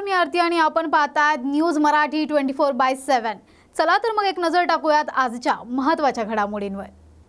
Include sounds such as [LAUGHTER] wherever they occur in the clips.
नमस्कार मी आरती आणि आपण पाहताय news Marathi twenty four by seven चला तर मग एक नजर टाकूयात आजच्या महत्त्वाच्या घडामोडींवर.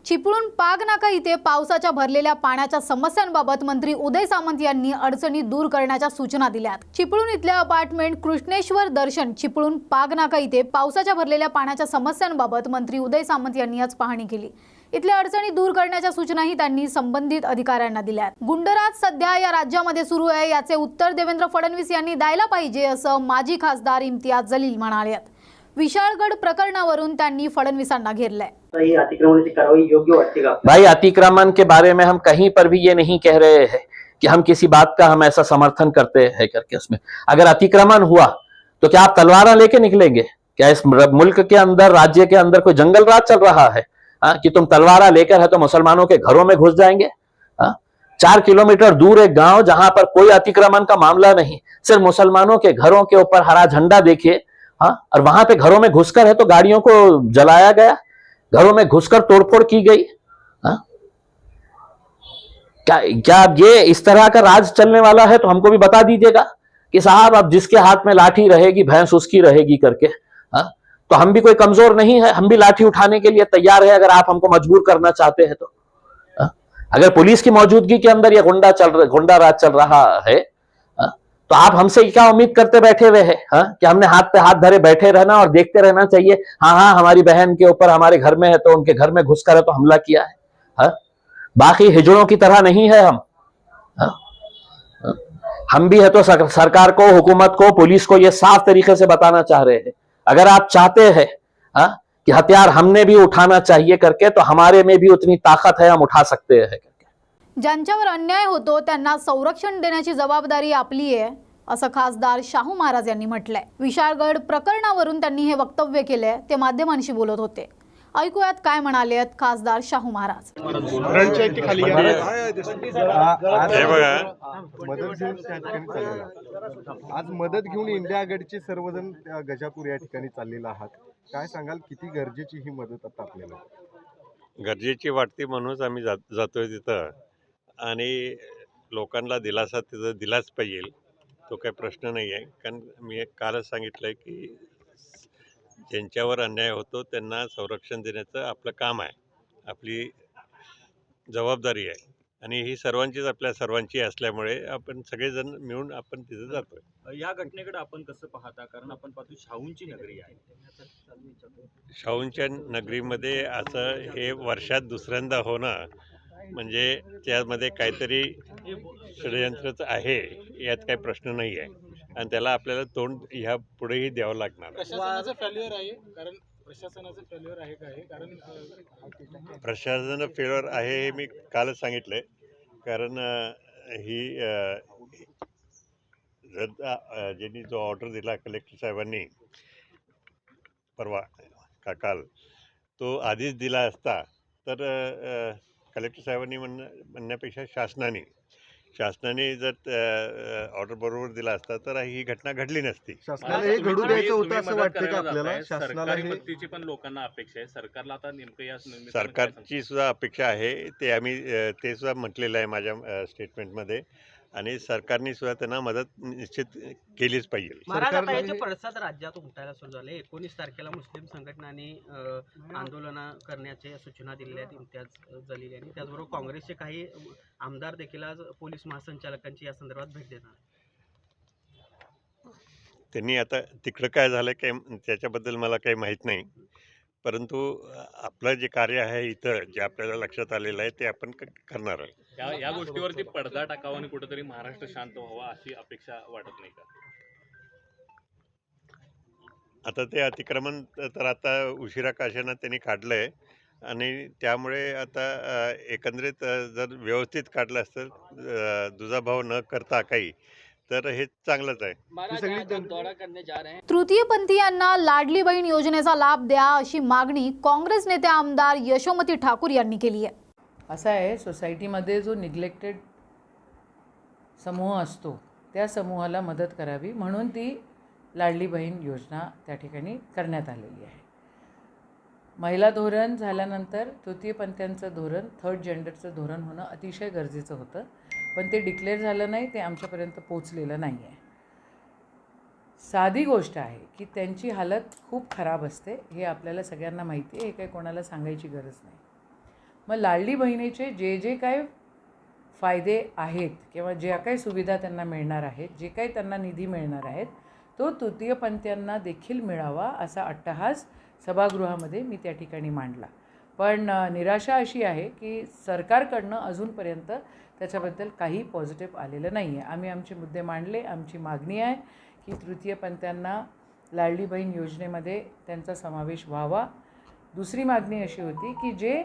चिपळूण पागनाका इथे पावसाच्या भरलेल्या पाण्याच्या समस्यांबाबत मंत्री उदय सामंत यांनी अडचणी दूर करण्याच्या सूचना दिल्यात. चिपळूण इथल्या अपार्टमेंट कृष्णेश्वर दर्शन चिपळूण पागनाका इथे पावसाच्या भरलेल्या पाण्याच्या समस्यांबाबत मंत्री उदय सामंत यांनी आज पाहणी केली. इथल्या अडचणी दूर करण्याच्या सूचनाही त्यांनी संबंधित अधिकाऱ्यांना दिल्यात. गुंडराज सध्या या राज्यामध्ये सुरू आहे याचे उत्तर देवेंद्र फडणवीस यांनी द्यायला पाहिजे असं माजी खासदार इम्तियाज जलील म्हणाले विशाळगड प्रकरणावरून त्यांनी फडणवीसांना घेरलंय. तर ही अतिक्रमणाची कारवाई योग्य वाटते का? भाई अतिक्रमण के बारे में हम कहीं पर भी ये नहीं कह रहे हैं कि हम किसी बात का हम ऐसा समर्थन करते हैं करके उसमें। अगर अतिक्रमण हुआ तो क्या आप तलवारा लेके निकलेंगे? क्या इस मुल्क के अंदर राज्य के अंदर कोई जंगल राज चल रहा है? हाँ, कि तुम तलवारा लेकर है तो मुसलमानों के घरों में घुस जाएँगे हाँ? चार किलोमीटर दूर एक गाँव जहाँ पर कोई अतिक्रमण का मामला नहीं सिर्फ़ मुसलमानों के घरों के ऊपर हरा झंडा देखिए हाँ और वहाँ पे घरों में घुसकर है तो गाड़ियों को जलाया गया घरों में घुसकर तोड़फोड़ की गई हाँ? क्या क्या अब ये इस तरह का राज चलने वाला है तो हमको भी बता दीजिएगा कि साहब अब जिसके हाथ में लाठी रहेगी भैंस उसकी रहेगी करके हाँ? तो हम भी कोई कमज़ोर नहीं है, हम भी लाठी उठाने के लिए तैयार है, अगर आप हमको मजबूर करना चाहते हैं तो हाँ? अगर पुलिस की मौजूदगी के अंदर यह गुंडा चल रहा, गुंडा राज चल रहा है हाँ? तो आप हमसे क्या उम्मीद करते बैठे हुए हैं हाँ? कि हमने हाथ पे हाथ धरे बैठे रहना और देखते रहना चाहिए हाँ हाँ हमारी बहन के ऊपर हमारे घर में है तो उनके घर में घुसकर है तो हमला किया है हाँ? बाकी हिजड़ों की तरह नहीं है हम हाँ? हाँ? हम भी है तो सरकार को, हुकूमत को, पुलिस को ये साफ़ तरीके से बताना चाह रहे हैं अगर आप चाहते हैं कि हथियार हमने भी उठाना चाहिए करके तो हमारे में भी उतनी ताकत है हम उठा सकते हैं करके। ज्यांच्यावर अन्याय होतो त्यांना संरक्षण देण्याची जबाबदारी आपली आहे असं खासदार शाहू महाराज यांनी म्हटलंय. विशाळगड प्रकरणावरून त्यांनी हे वक्तव्य केलंय ते माध्यमांशी बोलत होते. ऐकूयात काय म्हणाले आहेत खासदार शाहू महाराज. हे बघा. आज मदत घेऊन इंडिया आघाडीचे सर्वजण त्या गजापूर या ठिकाणी चाललेला आहात. काय सांगाल किती गरजेची ही मदत आता आपल्याला? गरजेची वाटते म्हणूनच आम्ही जात जातोय तिथं. आणि लोकांना दिलासा तिथं दिलाच पाहिजे. तो काही प्रश्न नाही आहे कारण मी एक कालच सांगितलं आहे की ज्यांच्यावर अन्याय होतो त्यांना संरक्षण देण्याचं आपलं काम आहे. आपली जबाबदारी आहे. आणि ही सर्वांचीच आपल्या सर्वांची असल्यामुळे आपण सगळेजण मिळून आपण तिथं जातोय. या घटनेकडे आपण कसं पाहता? कारण आपण पाहतो शाहूंची नगरी आहे. शाहूंच्या नगरीमध्ये असं हे वर्षात दुसऱ्यांदा होणं म्हणजे त्यामध्ये काहीतरी षडयंत्रच आहे यात काही प्रश्न नाही आहे आणि त्याला आपल्याला तोंड ह्या पुढेही द्यावं लागणार. प्रशासनाचं फेल्युअर आहे कारण प्रशासनाचं फेल्युअर आहे का हे? कारण प्रशासन आहे हे मी कालच सांगितलंय. कारण ही रद्द ज्यांनी जो ऑर्डर दिला कलेक्टर साहेबांनी परवा का काल तो आधीच दिला असता तर कलेक्टर साहेबांनी म्हण म्हणण्यापेक्षा शासनाने शासनाने जर ऑर्डर बरोबर दिला असता तर ही घटना घडली नसती. शासनाला हे घडू द्यायचं होतं असं वाटतं का आपल्याला? शासनाला सरकारी हे मदतीची पण लोकांना अपेक्षा आहे. सरकारला आता नेमकं या निमित्तानं काय सरकारची सुद्धा अपेक्षा आहे. ते आम्ही अ, ते सुद्धा म्हटलेलं आहे माझ्या अ, स्टेटमेंटमध्ये आणि सरकारने सुद्धा त्यांना मदत निश्चित केलीच पाहिजे. महाराज आता सरकारने याचे पडसाद राज्यात उमटायला सुरू झाले. एकोणीस तारखेला मुस्लिम संघटनांनी आंदोलन करण्याच्या सूचना दिलेल्या आहेत इम्तियाज जलील यांनी. त्याचबरोबर काँग्रेसचे काही आमदार देखील आज पोलीस महासंचालकांची या संदर्भात भेट देणार आहेत. त्यांनी आता तिकडं काय झालं काय त्याच्याबद्दल मला काही माहीत नाही. परंतु आपलं जे कार्य आहे इथं जे आपल्याला लक्षात आलेलं आहे ते आपण क- करणार आहे या या गोष्टीवरती पडदा टाकावा आणि कुठेतरी महाराष्ट्र शांत व्हावा अशी अपेक्षा वाटत नाही का? आता ते अतिक्रमण तर आता उशिरा काशानं त्यांनी काढलं आहे आणि त्यामुळे आता अ, एकंदरीत अ, जर व्यवस्थित काढलं असतं अ, दुजाभाव न करता काही तर हे चांगलंच आहे. ही सगळी जन- तृतीयपंथीयांना लाडली बहीण योजनेचा लाभ द्या अशी मागणी काँग्रेस नेते आमदार यशोमती ठाकूर यांनी केली आहे. असं आहे सोसायटीमध्ये जो निग्लेक्टेड समूह असतो त्या समूहाला मदत करावी म्हणून ती लाडली बहीण योजना त्या ठिकाणी करण्यात आलेली आहे. महिला धोरण झाल्यानंतर तृतीयपंथीयांचं धोरण थर्ड जेंडरचं धोरण होणं अतिशय गरजेचं होतं. पण ते डिक्लेअर झालं नाही ते आमच्यापर्यंत पोचलेलं नाही आहे साधी गोष्ट आहे की त्यांची हालत खूप खराब असते हे आपल्याला सगळ्यांना माहिती आहे हे काही कोणाला सांगायची गरज नाही. मग लाडली बहिणीचे जे जे काय फायदे आहेत किंवा ज्या काही सुविधा त्यांना मिळणार आहेत जे काही त्यांना निधी मिळणार आहेत तो तृतीयपंथीयांना देखील मिळावा असा अट्टहास सभागृहामध्ये मी त्या ठिकाणी मांडला. पण निराशा अशी आहे की सरकारकडनं अजूनपर्यंत त्याच्याबद्दल काही पॉझिटिव्ह आलेलं नाही आहे आम्ही आमचे मुद्दे मांडले आमची मागणी आहे की तृतीयपंथीयांना लाडली बहीण योजनेमध्ये त्यांचा समावेश व्हावा. दुसरी मागणी अशी होती की जे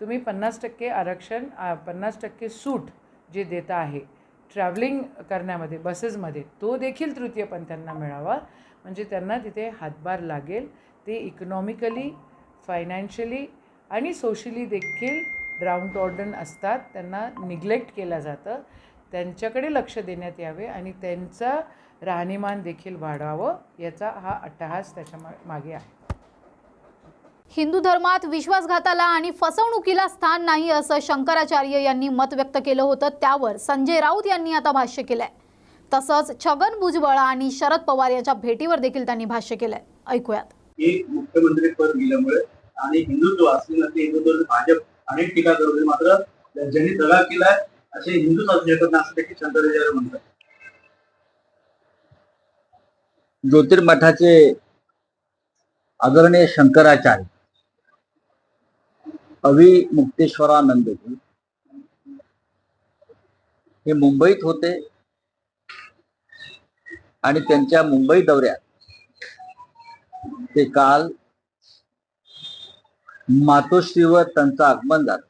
तुम्ही पन्नास टक्के आरक्षण पन्नास टक्के सूट जे देता आहे ट्रॅव्हलिंग करण्यामध्ये बसेसमध्ये तो देखील तृतीयपंथीयांना मिळावा. म्हणजे त्यांना तिथे हातभार लागेल. ते इकॉनॉमिकली फायनान्शियली आणि सोशली देखील डाऊन असतात. त्यांना निग्लेक्ट केलं जातं. त्यांच्याकडे लक्ष देण्यात यावे आणि त्यांचं राहणीमान देखील वाढावं याचा हा अट्टहास त्याच्या मा- मागे आहे. हिंदू धर्मात विश्वासघाताला आणि फसवणुकीला स्थान नाही असं शंकराचार्य यांनी मत व्यक्त केलं होतं. त्यावर संजय राऊत यांनी आता भाष्य केलंय. तसंच छगन भुजबळ आणि शरद पवार यांच्या भेटीवर देखील त्यांनी भाष्य केलंय. ऐकूयात. की मुख्यमंत्री पद गेल्यामुळे आणि हिंदुत्व असले नसले हिंदुत्व भाजप अनेक टीका करत होते मात्र ज्यांनी दगा केलाय असे हिंदूच असू शकत नाही असं देखील शंकराचार्य म्हणतात. ज्योतिर्मठाचे आदरणीय शंकराचार्य अवि मुक्तेश्वरानंदजी हे मुंबईत होते आणि त्यांच्या मुंबई दौऱ्यात ते काल मातोश्रीवर त्यांचं आगमन झालं.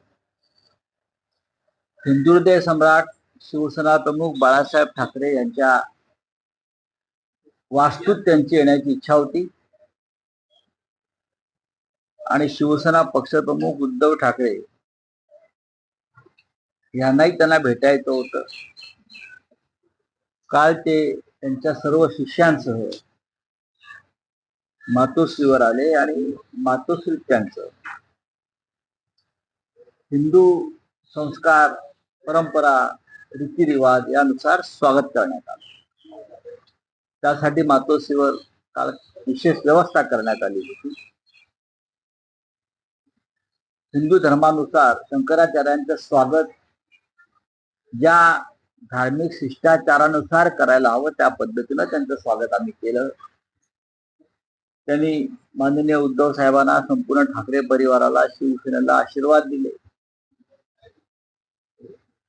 हिंदुहृदय सम्राट शिवसेना प्रमुख बाळासाहेब ठाकरे यांच्या वास्तूत त्यांची येण्याची इच्छा होती. आणि शिवसेना पक्षप्रमुख उद्धव ठाकरे यांनाही त्यांना भेटायचं होतं. काल ते त्यांच्या सर्व शिष्यांसह मातोश्रीवर आले आणि मातोश्री त्यांचं. हिंदू संस्कार परंपरा रीतिरिवाज यानुसार स्वागत करण्यात आलं. त्यासाठी मातोश्रीवर काल विशेष व्यवस्था करण्यात आली होती. हिंदू धर्मानुसार शंकराचार्यांचं स्वागत ज्या धार्मिक शिष्टाचारानुसार करायला हवं त्या पद्धतीनं त्यांचं स्वागत आम्ही केलं. त्यांनी माननीय उद्धव साहेबांना संपूर्ण ठाकरे परिवाराला शिवसेनेला आशीर्वाद दिले.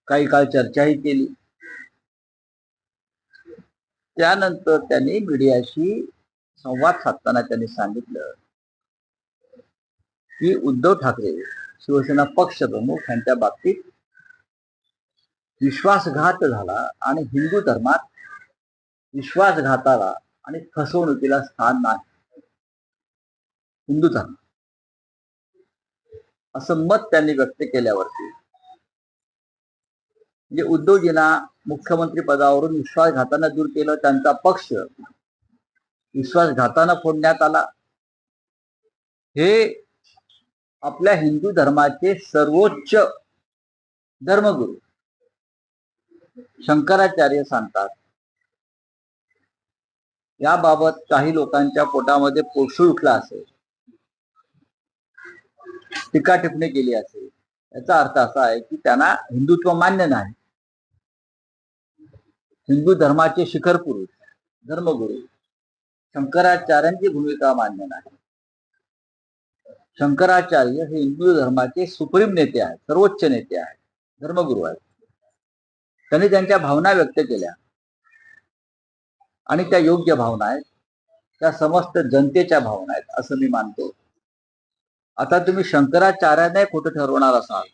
काही काळ चर्चाही केली. त्यानंतर त्यांनी मीडियाशी संवाद साधताना त्यांनी सांगितलं की उद्धव ठाकरे शिवसेना पक्ष प्रमुख यांच्या बाबतीत विश्वासघात झाला आणि हिंदू धर्मात विश्वासघाताला आणि फसवणुकीला स्थान नाही. हिंदू धर्म असं मत त्यांनी व्यक्त केल्यावरती म्हणजे उद्धवजींना मुख्यमंत्री पदावरून विश्वासघातानं दूर केलं त्यांचा पक्ष विश्वासघातानं फोडण्यात आला. हे आपल्या हिंदू धर्माचे सर्वोच्च धर्मगुरू शंकराचार्य सांगतात. याबाबत काही लोकांच्या पोटामध्ये पोसू उठला असेल. टीका टिप्पणी केली असेल. याचा अर्थ असा आहे की त्यांना हिंदुत्व मान्य नाही. हिंदू धर्माचे शिखर पुरुष धर्मगुरु शंकराचार्यांची भूमिका मान्य नाही. शंकराचार्य हे हिंदू धर्माचे सुप्रीम नेते आहेत सर्वोच्च नेते आहेत धर्मगुरू आहेत. त्यांनी त्यांच्या भावना व्यक्त केल्या. आणि त्या योग्य भावना आहेत. त्या समस्त जनतेच्या भावना आहेत असं मी मानतो. आता तुम्ही शंकराचार्याने खोटं ठरवणार असाल?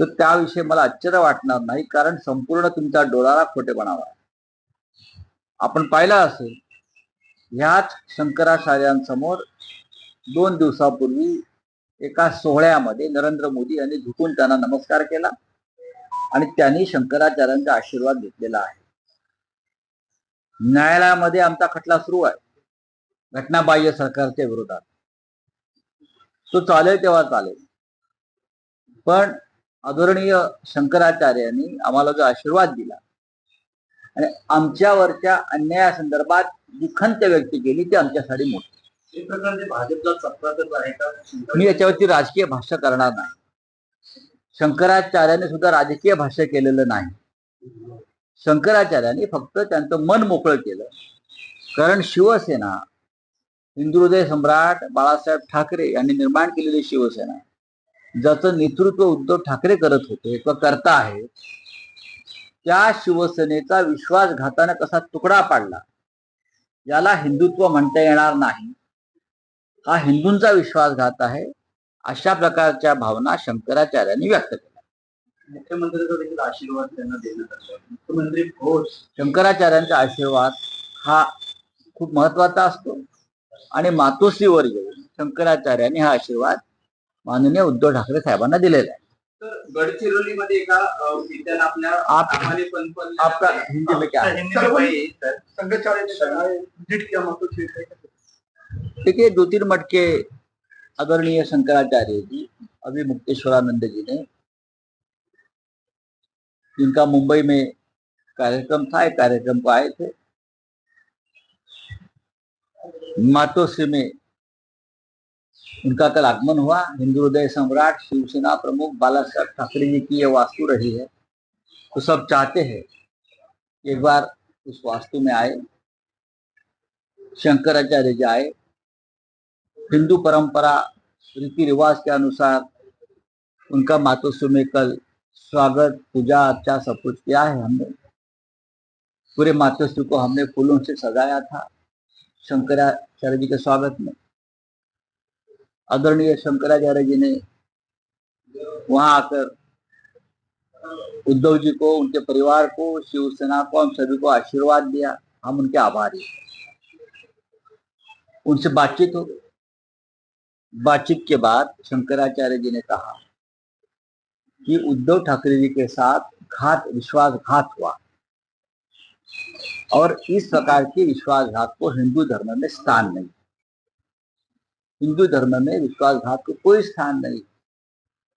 तर त्याविषयी मला आश्चर्य वाटणार नाही कारण संपूर्ण तुमच्या डोळारा खोटे बनावा. आपण पाहिलं असेल ह्याच शंकराचार्यांसमोर दोन दिवसापूर्वी एका सोहळ्यामध्ये नरेंद्र मोदी यांनी झुकून त्यांना नमस्कार केला आणि त्यांनी शंकराचार्यांचा आशीर्वाद घेतलेला आहे. न्यायालयामध्ये आमचा खटला सुरू आहे. घटनाबाह्य सरकारच्या विरोधात. तो चालेल तेव्हा चालेल. पण आदरणीय शंकराचार्यांनी आम्हाला जो आशीर्वाद दिला आणि आमच्यावरच्या अन्यायासंदर्भात जी खंत व्यक्त केली ती आमच्यासाठी मोठी. एक प्रकारचे भाजपला चक्रातच आहे का? मी याच्यावरती राजकीय भाष्य करणार नाही. शंकराचार्याने सुद्धा राजकीय भाष्य केलेलं नाही. शंकराचार्यांनी फक्त त्यांचं मन मोकळं केलं. कारण शिवसेना हिंदू हृदय सम्राट बाळासाहेब ठाकरे यांनी निर्माण केलेली शिवसेना ज्याचं नेतृत्व उद्धव ठाकरे करत होते किंवा करता आहे त्या शिवसेनेचा विश्वासघाताने कसा तुकडा पाडला याला हिंदुत्व म्हणता येणार नाही. हा हिंदूंचा विश्वासघात आहे अशा प्रकारच्या भावना शंकराचार्यांनी व्यक्त केल्या. मुख्यमंत्र्यांचा देखील आशीर्वाद त्यांना देण्यात मुख्यमंत्री घोष शंकराचार्यांचा आशीर्वाद हा खूप महत्त्वाचा असतो. आणि मातोश्रीवर येऊन शंकराचार्यांनी हा आशीर्वाद माननीय उद्धव ठाकरे साहेबांना दिलेला आहे. गडचिरोलीमध्ये एका विद्याला आपल्या हिंदी में क्या। देखिए दो तीन मटके आदरणीय शंकराचार्य जी अभी मुक्तेश्वरानंद जी ने जिनका मुंबई में कार्यक्रम था एक कार्यक्रम को आए थे। मातोश्री में उनका कल आगमन हुआ। हिंदू हृदय सम्राट, शिवसेना प्रमुख, बाला साहब ठाकरे जी की यह वास्तु रही है। तो सब चाहते हैं एक बार उस वास्तु में आए, शंकराचार्य जी आए। हिंदू परंपरा, रीति रिवाज के अनुसार उनका मातोश्री में कल स्वागत, पूजा, अर्चा सब कुछ किया है हमने। पूरे मातोश्री को हमने फूलों से सजाया था। शंकराचार्य जी के स्वागत में आदरणीय शंकराचार्य जी ने वहाँ आकर उद्धव जी को, उनके परिवार को शिवसेना को, हम सभी को आशीर्वाद दिया। हम उनके आभारी उनसे बातचीत हो। बातचीत के बाद शंकराचार्य जी ने कहा कि उद्धव ठाकरे जी के साथ घात, विश्वासघात हुआ। और इस प्रकार के विश्वासघात को हिंदू धर्म में स्थान नहीं। हिंदू धर्म में विश्वासघात को कोई स्थान नहीं।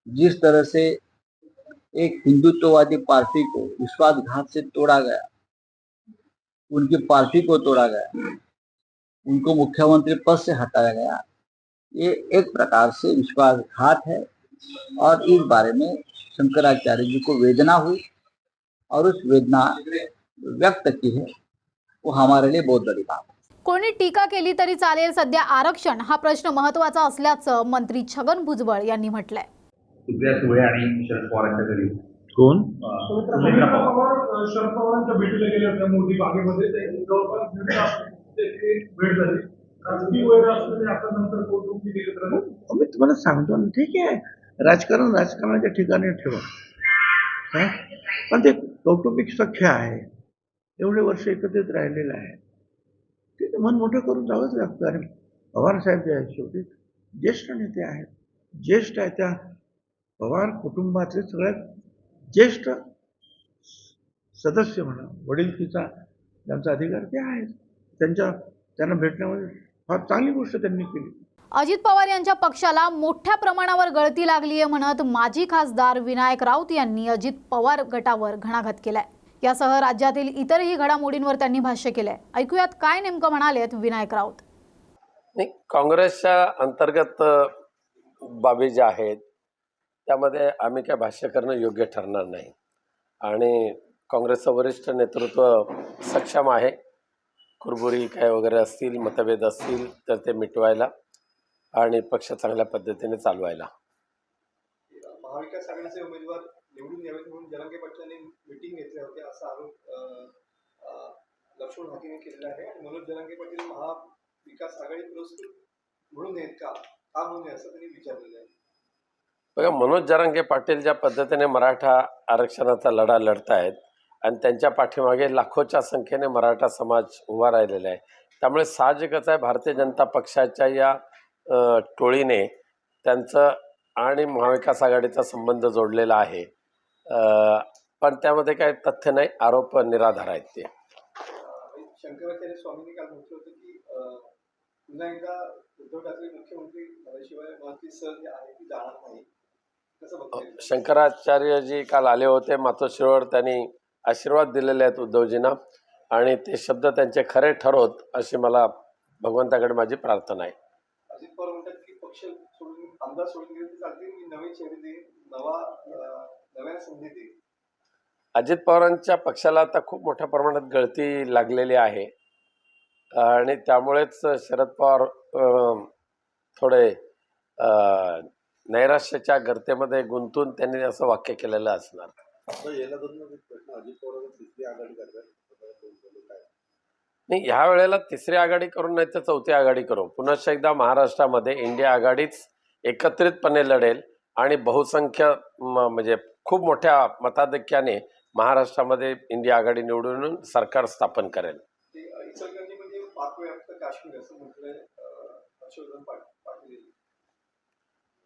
जिस तरह से एक हिंदुत्ववादी पार्टी को विश्वासघात से तोड़ा गया, उनकी पार्टी को तोड़ा गया, उनको मुख्यमंत्री पद से हटाया गया, ये एक प्रकार से विश्वासघात है। और इस बारे में शंकराचार्य जी को वेदना हुई और उस वेदना व्यक्त की है वो हमारे लिए बहुत बड़ी बात है। कोणी टीका केली तरी चालेल सध्या आरक्षण हा प्रश्न महत्त्वाचा असल्याचं मंत्री छगन भुजबळ यांनी म्हटलंय. सुप्रिया सुळे आणि शरद पवारांच्या घरी. कोण? अं, सुमित्रा पवार. शरद पवारांच्या भेटीला गेले होते मोदी बागेमध्ये. ते जवळपास दीड तास भेट झाली. राजकीय वैर असलेले आता नंतर कौटुंबिक एकत्र मी तुम्हाला सांगतो ना ठीक आहे. राजकारण राजकारणाच्या ठिकाणी ठेवा. पण ते कौटुंबिक सख्य आहे. एवढे वर्ष एकत्रित राहिलेलं आहे. ते मन मोठं करून जावंच लागतं. आणि पवार साहेब जे आहेत शेवटी ज्येष्ठ नेते आहेत. ज्येष्ठ आहे त्या पवार कुटुंबातले सगळ्यात ज्येष्ठ सदस्य म्हणा वडीलकीचा त्यांचा अधिकार ते आहेत. त्यांच्या त्यांना भेटण्यामध्ये फार चांगली गोष्ट त्यांनी केली. अजित पवार यांच्या पक्षाला मोठ्या प्रमाणावर गळती लागली आहे म्हणत माजी खासदार विनायक राऊत यांनी अजित पवार गटावर घणाघात केलाय. यासह राज्यातील इतरही घडामोडींवर त्यांनी भाष्य केलंय. ऐकूयात काय नेमकं म्हणालेत विनायक राऊत. काँग्रेसच्या अंतर्गत बाबी ज्या आहेत त्यामध्ये आम्ही काय भाष्य करणं योग्य ठरणार नाही. आणि काँग्रेसचं वरिष्ठ नेतृत्व सक्षम आहे. कुरबुरी काय वगैरे असतील मतभेद असतील तर ते मिटवायला आणि पक्ष चांगल्या पद्धतीने चालवायला. महाविकास आघाडीचे उमेदवार निवडून यावेत म्हणून जलंगे पाटलांनी मिटिंग घेतल्या होत्या असा आरोप लक्ष्मण हाकीने केलेला आहे. आणि मनोज जलंगे पाटील महाविकास आघाडी पुरस्कृत म्हणून आहेत का? का म्हणून असं त्यांनी विचारलेलं आहे. बघा मनोज जरांगे पाटील ज्या पद्धतीने मराठा आरक्षणाचा लढा लढतायत आणि त्यांच्या पाठीमागे लाखोच्या संख्येने मराठा समाज उभा राहिलेला आहे. त्यामुळे साहजिकच आहे भारतीय जनता पक्षाच्या या टोळीने त्यांचं आणि महाविकास आघाडीचा संबंध जोडलेला आहे. पण त्यामध्ये काही तथ्य नाही आरोप निराधार आहेत ते. शंकराचार्य स्वामींनी काल म्हटलं होतं की पुन्हा एकदा उद्धव ठाकरे मुख्यमंत्री झाल्याशिवाय सर जी आहे ती जाणार नाही. शंकराचार्यजी काल आले होते मातोश्रीवर त्यांनी आशीर्वाद दिलेले आहेत उद्धवजींना आणि ते शब्द त्यांचे खरे ठरवत अशी मला भगवंताकडे माझी प्रार्थना आहे. आमदार सोडून गेले तर चालतील की नवीन चेहरे देईल नवा अं, नव्याने संधी देईल अजित पवारांच्या पक्षाला आता खूप मोठ्या प्रमाणात गळती लागलेली आहे. आणि त्यामुळेच शरद पवार थोडे नैराश्याच्या गर्तेमध्ये गुंतून त्यांनी असं वाक्य केलेलं असणार. नाही ह्या वेळेला तिसरी आघाडी करून नाही तर चौथी आघाडी करू. पुनश्च एकदा महाराष्ट्रामध्ये इंडिया आघाडीच एकत्रितपणे लढेल आणि बहुसंख्य म्हणजे खूप मोठ्या मताधिक्याने महाराष्ट्रामध्ये इंडिया आघाडी निवडून सरकार स्थापन करेल.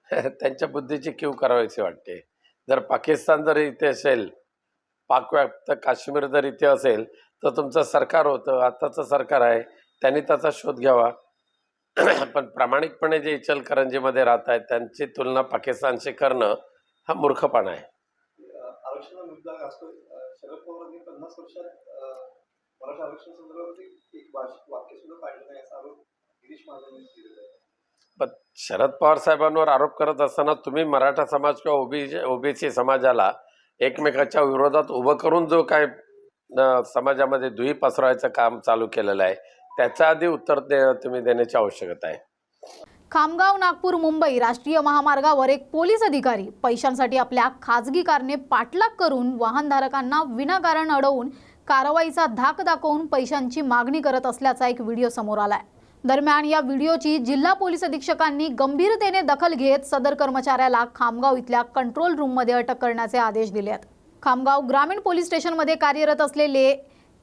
[LAUGHS] त्यांच्या बुद्धीची कीव करावीची वाटते. जर पाकिस्तान जर इथे असेल पाकव्याप्त काश्मीर जर इथे असेल तर तुमचं सरकार होतं आत्ताचं सरकार आहे त्यांनी त्याचा शोध घ्यावा. [CLEARS THROAT] पण प्रामाणिकपणे जे इचलकरंजीमध्ये राहत आहेत त्यांची तुलना पाकिस्तानशी करणं हा मूर्खपणा आहे. पण शरद पवार साहेबांवर आरोप करत असताना तुम्ही मराठा समाज किंवा ओबीसी ओबीसी समाजाला एकमेकाच्या विरोधात उभं करून जो काय समाजामध्ये दुही पसरवायचं काम चालू केलेलं आहे त्याच्या आधी उत्तर दे तुम्ही देण्याची आवश्यकता आहे. खामगाव नागपूर मुंबई राष्ट्रीय महामार्गावर एक पोलीस अधिकारी पैशांसाठी आपल्या खाजगी कारने पाठलाग करून वाहनधारकांना विनाकारण अडवून कारवाईचा धाक दाखवून पैशांची मागणी करत असल्याचा एक व्हिडिओ समोर आलाय. दरम्यान या व्हिडिओची जिल्हा पोलीस अधीक्षकांनी गंभीरतेने दखल घेत सदर कर्मचाऱ्याला खामगाव इथल्या कंट्रोल रूममध्ये अटक करण्याचे आदेश दिले आहेत. खामगाव ग्रामीण पोलीस स्टेशनमध्ये कार्यरत असलेले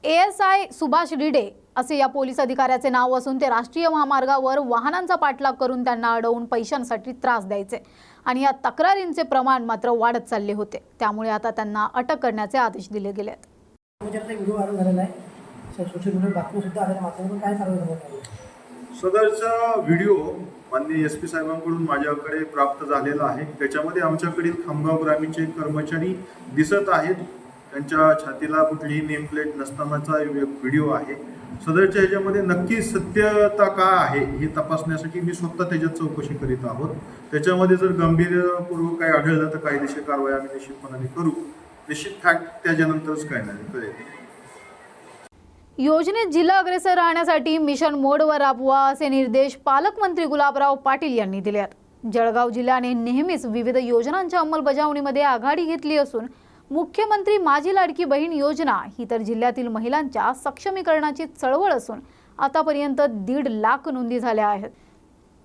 एएसआय सुभाष रिडे असे या पोलीस अधिकाऱ्याचे नाव असून ते राष्ट्रीय महामार्गावर वाहनांचा पाठलाग करून त्यांना अडवून पैशांसाठी त्रास द्यायचे. आणि या तक्रारींचे प्रमाण मात्र वाढत चालले होते. त्यामुळे आता त्यांना अटक करण्याचे आदेश दिले गेले आहेत. सदरचा व्हिडिओ माननीय एस पी साहेबांकडून माझ्याकडे प्राप्त झालेला आहे. त्याच्यामध्ये आमच्याकडील खामगाव ग्रामीणचे कर्मचारी दिसत आहेत. त्यांच्या छातीला कुठलीही नेमप्लेट नसतानाचा व्हिडिओ आहे. सदरच्या ह्याच्यामध्ये नक्की सत्यता का आहे हे तपासण्यासाठी मी स्वतः त्याच्यात चौकशी करीत आहोत. त्याच्यामध्ये जर गंभीरपूर्वक काही आढळलं तर कायदेशीर कारवाई आम्ही निश्चितपणाने करू. निश्चित फॅक्ट त्याच्यानंतरच काय नाही कळेल. योजनेत जिल्हा अग्रेसर राहण्यासाठी मिशन मोडवर राबवा असे निर्देश पालकमंत्री गुलाबराव पाटील यांनी दिले आहेत जळगाव जिल्ह्याने नेहमीच विविध योजनांच्या अंमलबजावणीमध्ये आघाडी घेतली असून मुख्यमंत्री माझी लाडकी बहीण योजना ही तर जिल्ह्यातील महिलांच्या सक्षमीकरणाची चळवळ असून आतापर्यंत दीड लाख नोंदी झाल्या आहेत.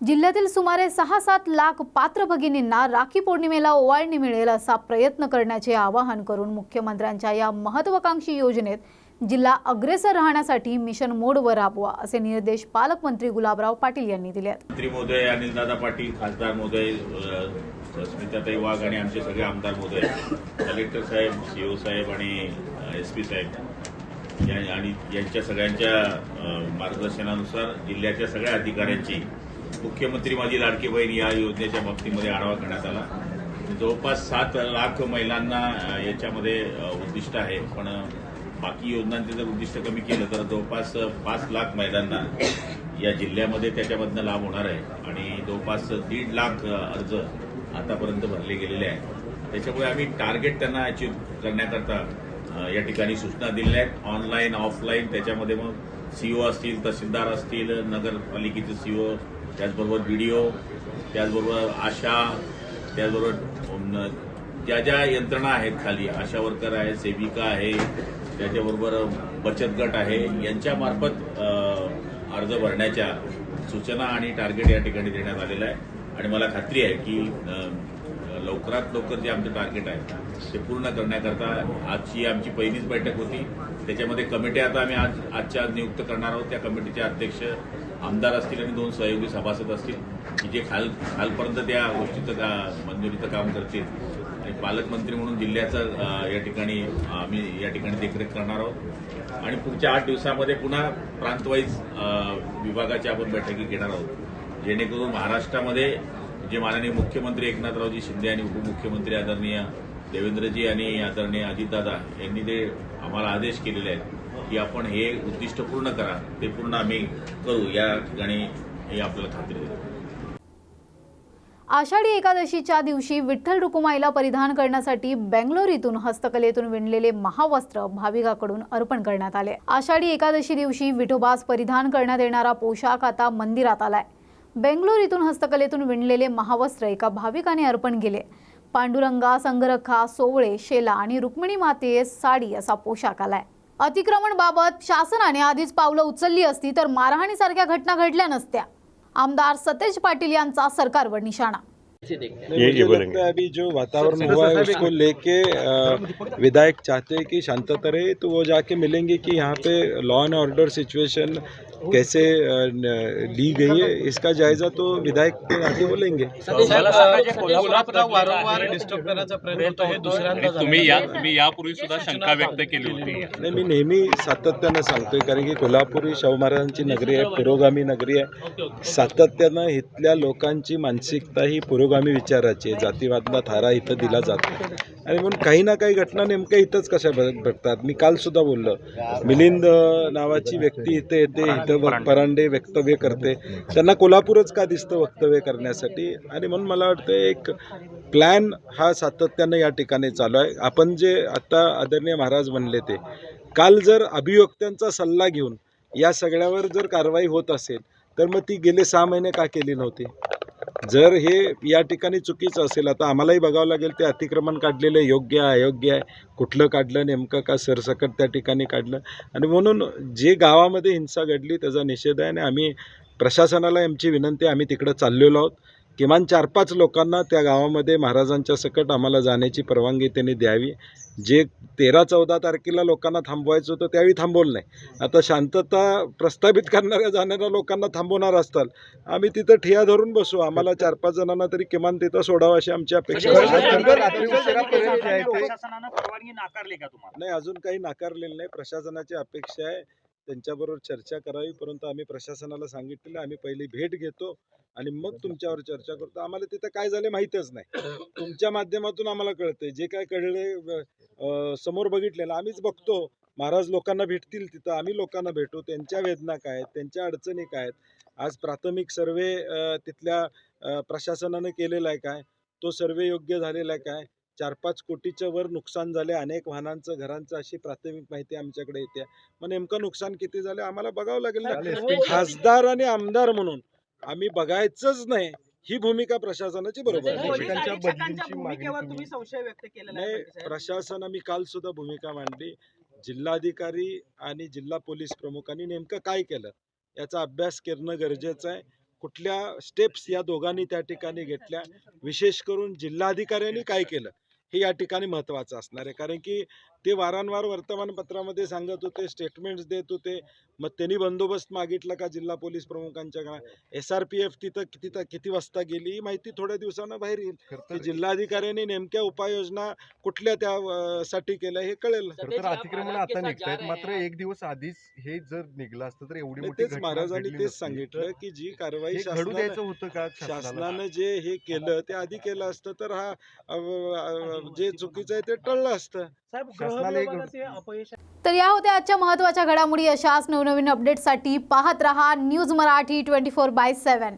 जिल्ह्यातील सुमारे सहा सात लाख पात्र भगिनींना राखी पौर्णिमेला ओवाळणी मिळेल असा प्रयत्न करण्याचे आवाहन करून मुख्यमंत्र्यांच्या या महत्वाकांक्षी योजनेत जिल्हा अग्रेसर राहण्यासाठी मिशन मोडवर राबवा असे निर्देश पालकमंत्री गुलाबराव पाटील यांनी दिले आहेत मंत्री महोदय अनिलदादा पाटील खासदार महोदय अ, वाघ आणि आमचे सगळे आमदार महोदय कलेक्टर साहेब सीओ साहेब आणि एस पी साहेब या- आणि यांच्या सगळ्यांच्या मार्गदर्शनानुसार जिल्ह्याच्या सगळ्या अधिकाऱ्यांची मुख्यमंत्री माझी लाडकी बहीण या योजनेच्या बाबतीमध्ये आढावा करण्यात आला. जवळपास सात लाख महिलांना याच्यामध्ये उद्दिष्ट आहे. पण बाकी योजनांचे जर उद्दिष्ट कमी केलं तर जवळपास पाच लाख महिलांना या जिल्ह्यामध्ये त्याच्यामधनं लाभ होणार आहे. आणि जवळपास दीड लाख अर्ज आतापर्यंत भरले गेलेले आहेत. त्याच्यामुळे आम्ही टार्गेट त्यांना अचीव करण्याकरता या ठिकाणी सूचना दिलेल्या आहेत. ऑनलाईन ऑफलाईन त्याच्यामध्ये मग सीओ असतील तहसीलदार असतील नगरपालिकेचे सीओ त्याचबरोबर व्हिडिओ त्याचबरोबर आशा त्याचबरोबर ज्या ज्या यंत्रणा आहेत खाली आशा वर्कर आहे सेविका आहे त्याच्याबरोबर बचत गट आहे यांच्यामार्फत अर्ज भरण्याच्या सूचना आणि टार्गेट या ठिकाणी देण्यात आलेलं आहे आणि मला खात्री आहे की लवकरात लवकर जे आमचं टार्गेट आहे ते पूर्ण करण्याकरता आजची आमची पहिलीच बैठक होती. त्याच्यामध्ये कमिटी आता आम्ही आज आजच्या आज नियुक्त करणार आहोत. त्या कमिटीचे अध्यक्ष आमदार असतील आणि दोन सहयोगी सभासद असतील की जे खाल खालपर्यंत त्या गोष्टीचं का मंजुरीचं काम करतील. आणि पालकमंत्री म्हणून जिल्ह्याचं या ठिकाणी आम्ही या ठिकाणी देखरेख करणार आहोत. आणि पुढच्या आठ दिवसामध्ये पुन्हा प्रांतवाईज विभागाच्या आपण बैठकी घेणार आहोत. जेणेकरून महाराष्ट्रामध्ये जे माननीय मुख्यमंत्री एकनाथरावजी शिंदे आणि उपमुख्यमंत्री आदरणीय देवेंद्रजी आणि आदरणीय अजितदादा यांनी ते आम्हाला आदेश केलेले आहेत की आपण हे उद्दिष्ट पूर्ण करा ते पूर्ण आम्ही करू या ठिकाणी हे आपल्याला खात्री देतो आषाढी एकादशीच्या दिवशी विठ्ठल रुकुमाईला परिधान करण्यासाठी बेंगलोरीतून हस्तकलेतून विणलेले महावस्त्र भाविकाकडून अर्पण करण्यात आले. आषाढी एकादशी दिवशी विठोबास परिधान करण्यात येणारा पोशाख आता मंदिरात आलाय. बेंगलोर इथून हस्तकलेतून विणलेले महावस्त्र एका भाविकाने अर्पण केले. पांडुरंगा संगरखा सोवळे शेला आणि रुक्मिणी मातेस साडी असा पोशाख आलाय. अतिक्रमण बाबत शासनाने आधीच पावलं उचलली असती तर मारहाणीसारख्या घटना घडल्या नसत्या. आमदार सतेज पाटील यांचा सरकारवर निशाणा. ये ये बोलेंगे. अभी जो वातावरण हुआ है उसको लेके विधायक चाहते हैं कि शांतता रहे तो वो जाके मिलेंगे कि यहाँ पे लॉ एंड ऑर्डर सिचुएशन कैसे अ, न- ली गई है? इसका जायजा तो विधायक के नाते बोलेंगे। वारंवार डिस्टर्ब करायचा प्रयत्न हे दुसऱ्यांदा तुम्ही या तुम्ही यापूर्वी सुद्धा शंका व्यक्त केली होती. नाही मी नेहमी सातत्यानं सांगतोय कारण की कोल्हापूर ही शाहू महाराजांची नगरी आहे पुरोगामी नगरी आहे. सातत्यानं इथल्या लोकांची मानसिकता ही पुरोगामी विचाराची आहे. जातीवादला थारा इथं दिला जातो आणि म्हणून काही ना काही घटना नेमक्या इथंच कशा भ- मी काल सुद्धा बोललो. मिलिंद नावाची व्यक्ती इथे येते इथं व- परांडे वक्तव्य करते. त्यांना कोल्हापूरच का दिसतं वक्तव्य करण्यासाठी? आणि म्हणून मला वाटतं एक प्लॅन हा सातत्यानं या ठिकाणी चालू आहे. आपण जे आता आदरणीय महाराज म्हणले ते काल जर अभियोक्त्यांचा सल्ला घेऊन या सगळ्यावर जर कारवाई होत असेल तर मग ती गेले सहा महिने का केली नव्हती? जर हे या ठिकाणी चुकीचं असेल आता आम्हालाही बघावं लागेल ते अतिक्रमण काढलेलं योग्य आहे अयोग्य आहे. कुठलं काढलं नेमकं का सरसकट त्या ठिकाणी काढलं? आणि म्हणून जे गावामध्ये हिंसा घडली त्याचा निषेध आहे आणि आम्ही प्रशासनाला आमची विनंती आम्ही तिकडं चाललेलो आहोत. किमान चार पाच लोकांना त्या गावामध्ये महाराजांच्या सकट आम्हाला जाण्याची परवानगी त्यांनी द्यावी. जे तेरा चौदा तारखेला लोकांना थांबवायचं होतं त्यावेळी थांबवलं नाही. आता शांतता प्रस्थापित करणाऱ्या जाणाऱ्या लोकांना थांबवणार असताल आम्ही तिथं ठिया धरून बसू. आम्हाला चार पाच जणांना तरी किमान तिथं सोडावं अशी आमची अपेक्षा नाही अजून काही नाकारलेलं नाही. प्रशासनाची अपेक्षा आहे. त्यांच्याबरोबर चर्चा करावी परंतु आम्ही प्रशासनाला सांगितलेलं आम्ही पहिली भेट घेतो आणि मग तुमच्यावर चर्चा करतो. आम्हाला तिथं काय झाले माहीतच नाही. तुमच्या माध्यमातून आम्हाला कळतंय. जे काय कळले समोर बघितलेलं आम्हीच बघतो. महाराज लोकांना भेटतील तिथं आम्ही लोकांना भेटू. त्यांच्या वेदना काय आहेत? त्यांच्या अडचणी काय आहेत? आज प्राथमिक सर्वे तिथल्या प्रशासनानं केलेला आहे काय? तो सर्वे योग्य झालेला आहे काय? चार पाच कोटीच्या वर नुकसान झाले अनेक वाहनांचं घरांचं अशी प्राथमिक माहिती आमच्याकडे येते. मग नेमकं नुकसान किती झाले आम्हाला बघावं लागेल ना. खासदार आणि आमदार म्हणून आम्ही बघायचंच नाही. ही भूमिका प्रशासनाची बरोबर आहे. तुम्ही संशय व्यक्त केलेला आहे नाही पाटील साहेब. प्रशासन आम्ही काल सुद्धा भूमिका मांडली. जिल्हाधिकारी आणि जिल्हा पोलीस प्रमुखांनी नेमकं काय केलं? याचा अभ्यास करणं गरजेचं आहे. कुठल्या स्टेप्स या दोघांनी त्या ठिकाणी घेतल्या? विशेष करून जिल्हाधिकाऱ्यांनी काय केलं? हे या ठिकाणी महत्त्वाचं असणार आहे. कारण की ते वारंवार वर्तमानपत्रामध्ये सांगत होते स्टेटमेंट्स देत होते. मग त्यांनी बंदोबस्त मागितला का जिल्हा पोलीस प्रमुखांच्या एस आर पी एफ तिथं किती किती वाजता गेली? ही माहिती थोड्या दिवसानं बाहेर येईल. की जिल्हाधिकाऱ्यांनी नेमक्या उपाययोजना कुठल्या त्या साठी केल्या हे कळेल तर अतिक्रमण आता निघत आहेत मात्र एक दिवस आधीच हे जर निघलं असतं तर एवढी तेच महाराजांनी तेच. सांगितलं की जी कारवाई शासनानं द्यायचं होतं का? शासनानं जे हे केलं ते आधी केलं असतं तर हा जे चुकीचं आहे ते टळलं असतं. तर या होत्या आजच्या महत्त्वाच्या घडामोडी अशाच नवनवीन अपडेटसाठी पाहत रहा news Marathi twenty four by seven